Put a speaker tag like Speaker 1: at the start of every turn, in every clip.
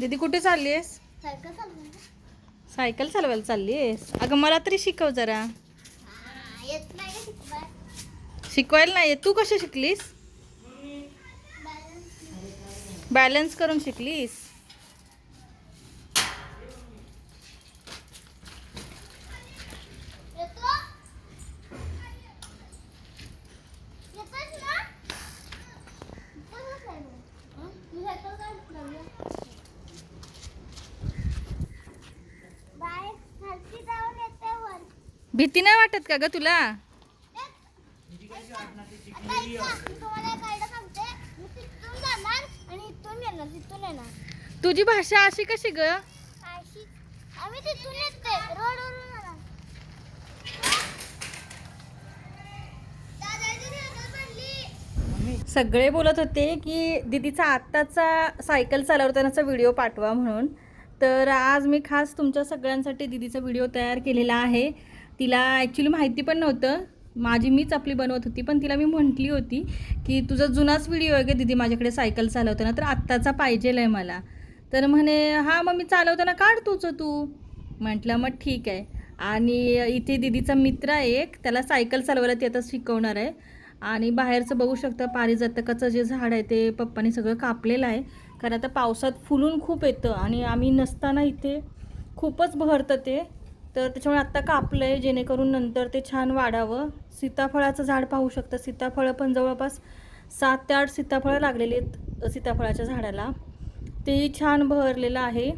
Speaker 1: दीदी कुठे चालली आहेस
Speaker 2: सायकल
Speaker 1: चालवायला चालली आहेस अगं मला तरी शिकव जरा. शिकवायला. नाही. तू कशी शिकलीस? बॅलन्स करून शिकलीस
Speaker 2: येतो येतोस ना बसच आहे मग. हं? मी सायकल काढ लावूया. बाय खालती जाऊन येते वर
Speaker 1: भीती नाही वाटत का ग तुला? तुझी भाषा अशी कशी ग? सगळे बोलत होते की दीदीचा आत्ताचा सायकल चालवतानाचा व्हिडिओ पाठवा म्हणून. तर आज मी खास तुमच्या सगळ्यांसाठी दीदीचा व्हिडिओ तयार केलेला आहे. तिला ॲक्च्युली माहिती पण नव्हतं. माझी मीच आपली बनवत होती पण तिला मी म्हटली होती की तुझा जुनाच व्हिडिओ आहे का दीदी माझ्याकडे सायकल चालवताना तर आत्ताचा पाहिजेल आहे मला. तर म्हणे हां मग मी चालवताना काढ तुझं तू. म्हटलं मग ठीक आहे. आणि इथे दीदीचा मित्र आहे एक त्याला सायकल चालवायला ती आता शिकवणार आहे. आणि बाहेरचं बघू शकता पारिजातकाचं जे झाड आहे ते पप्पानी सगळं कापलेलं आहे. कारण आता पावसात फुलून खूप येतं आणि आम्ही नसताना इथे खूपच बहरतं ते. तर त्याच्यामुळे आत्ता कापलं आहे जेणेकरून नंतर ते छान वाढावं. सीताफळाचं झाड पाहू शकता. सीताफळं पण जवळपास सात ते आठ सीताफळं लागलेली आहेत सीताफळाच्या झाडाला. तेही छान बहरलेलं आहे.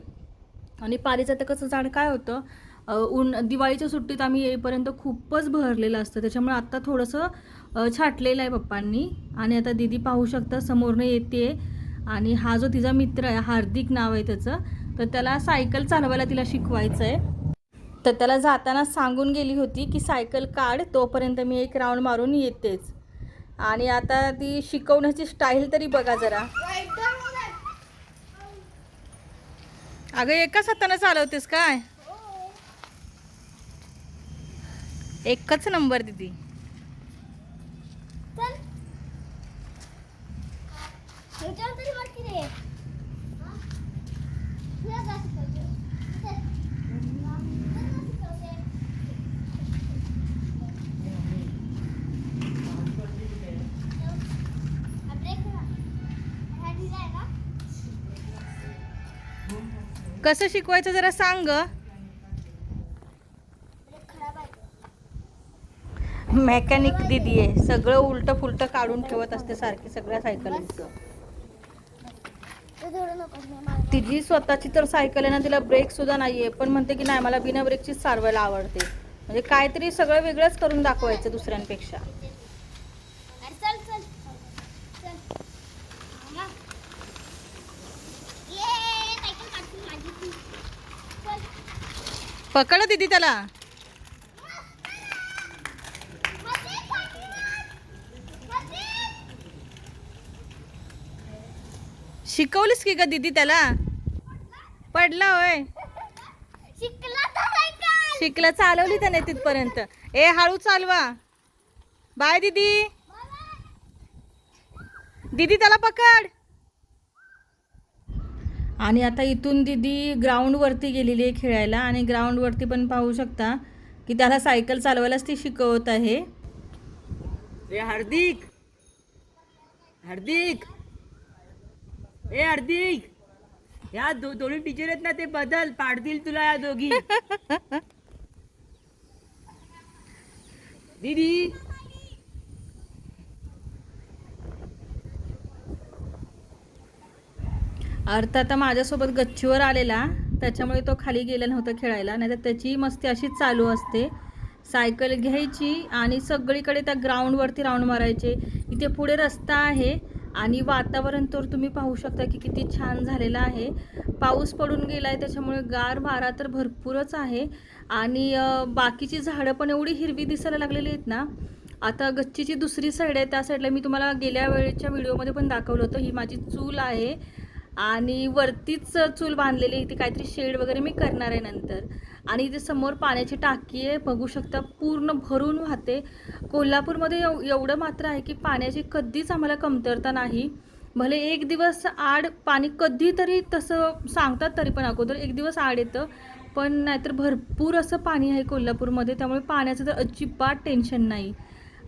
Speaker 1: आणि पारिजातकाचं झाड काय होतं ऊन दिवाळीच्या सुट्टीत आम्ही येईपर्यंत खूपच बहरलेलं असतं. त्याच्यामुळे आत्ता थोडंसं छाटलेलं आहे पप्पांनी. आणि आता दीदी पाहू शकता समोरनं येते आणि हा जो तिचा मित्र आहे हार्दिक नाव आहे त्याचं. तर त्याला सायकल चालवायला तिला शिकवायचं आहे तर त्याला जाताना सांगून गेली होती की सायकल काढ तोपर्यंत मी एक राऊंड मारून येतेच. आणि आता ती शिकवण्याची स्टाईल तरी बघा जरा. अगं एकाच हातानं चालवतेस काय? एकच नंबर दिदी
Speaker 2: चल ह्याच्यावर तरी बघ की रे तुला का शिकवते? चल. तुला का शिकवते? हा ब्रेक करा. हा ढिला आहे ना?
Speaker 1: कसं शिकवायचं जरा सांग मेकॅनिक दिदी आहे. सगळं उलट फुलट काढून ठेवत असते सारखी सगळ्या सायकलींचं तिची स्वतःची तर सायकल आहे ना तिला ब्रेक सुद्धा नाहीये. पण म्हणते की नाही मला बिना ब्रेकचीच चालवायला आवडते. म्हणजे काहीतरी सगळं वेगळंच करून दाखवायचं दुसऱ्यांपेक्षा
Speaker 2: अरे चल चल चल हा. ये सायकल काढशील माझी तू. चल
Speaker 1: पकड दिदी त्याला. शिकवलीस की ग दिदी त्याला? पडला होय.
Speaker 2: शिकलं
Speaker 1: शिकला चालवली त्याने तिथपर्यंत. ए हळू चालवा. बाय दिदी. दिदी त्याला पकड. आणि आता इथून दिदी ग्राउंडवरती गेलेली आहे खेळायला आणि ग्राउंडवरती पण पाहू शकता की त्याला सायकल चालवायलाच ती शिकवत आहे.
Speaker 3: ए हार्दिक! हार्दिक! ए हार्दिक! या दो दोन्ही टीचर आहेत ना ते बदल पाडतील तुला या दोघी. दीदी!
Speaker 1: अर्थ आता माझ्यासोबत गच्चीवर आलेला. त्याच्यामुळे तो खाली गेला नव्हता खेळायला. नाही तर त्याची मस्ती अशीच चालू असते. सायकल घ्यायची आणि सगळीकडे त्या ग्राउंडवरती राऊंड मारायचे. इथे पुढे रस्ता आहे आणि वातावरण तर तुम्ही पाहू शकता की किती छान झालेलं आहे. पाऊस पडून गेला आहे त्याच्यामुळे गार वारा तर भरपूरच आहे. आणि बाकीची झाडं पण एवढी हिरवी दिसायला लागलेली आहेत ना. आता गच्चीची दुसरी साईड आहे. त्या साईडला मी तुम्हाला गेल्या वेळेच्या व्हिडिओमध्ये पण दाखवलं होतं. ही माझी चूल आहे. आणि वरतीच चूल बांधलेली आहे. इथे काहीतरी शेड वगैरे मी करणार आहे नंतर. आणि इथे समोर पाण्याची टाकी आहे बघू शकता पूर्ण भरून वाहते. कोल्हापूरमध्ये एव एवढं मात्र आहे की पाण्याची कधीच आम्हाला कमतरता नाही. भले एक दिवस आड पाणी कधीतरी तसं सांगतात तरी पण अगोदर एक दिवस आड येतं पण नाहीतर भरपूर असं पाणी आहे कोल्हापूरमध्ये त्यामुळे पाण्याचं तर अजिबात टेन्शन नाही.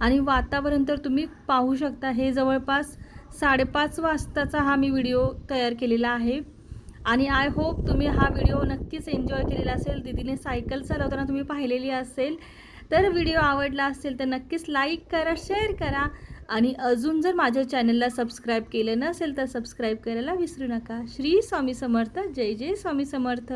Speaker 1: आणि वातावरण तर तुम्ही पाहू शकता हे जवळपास साडेपाच वाजताचा हा मी व्हिडिओ तयार केलेला आहे. आणि आय होप तुम्ही हा व्हिडिओ नक्कीच एन्जॉय केलेला असेल. दीदीने सायकल चालवताना तुम्ही पाहिलेली असेल. तर व्हिडिओ आवडला असेल तर नक्कीच लाईक करा शेअर करा. आणि अजून जर माझ्या चॅनलला सबस्क्राईब केलं नसेल तर सबस्क्राईब करायला विसरू नका. श्री स्वामी समर्थ. जय जय स्वामी समर्थ.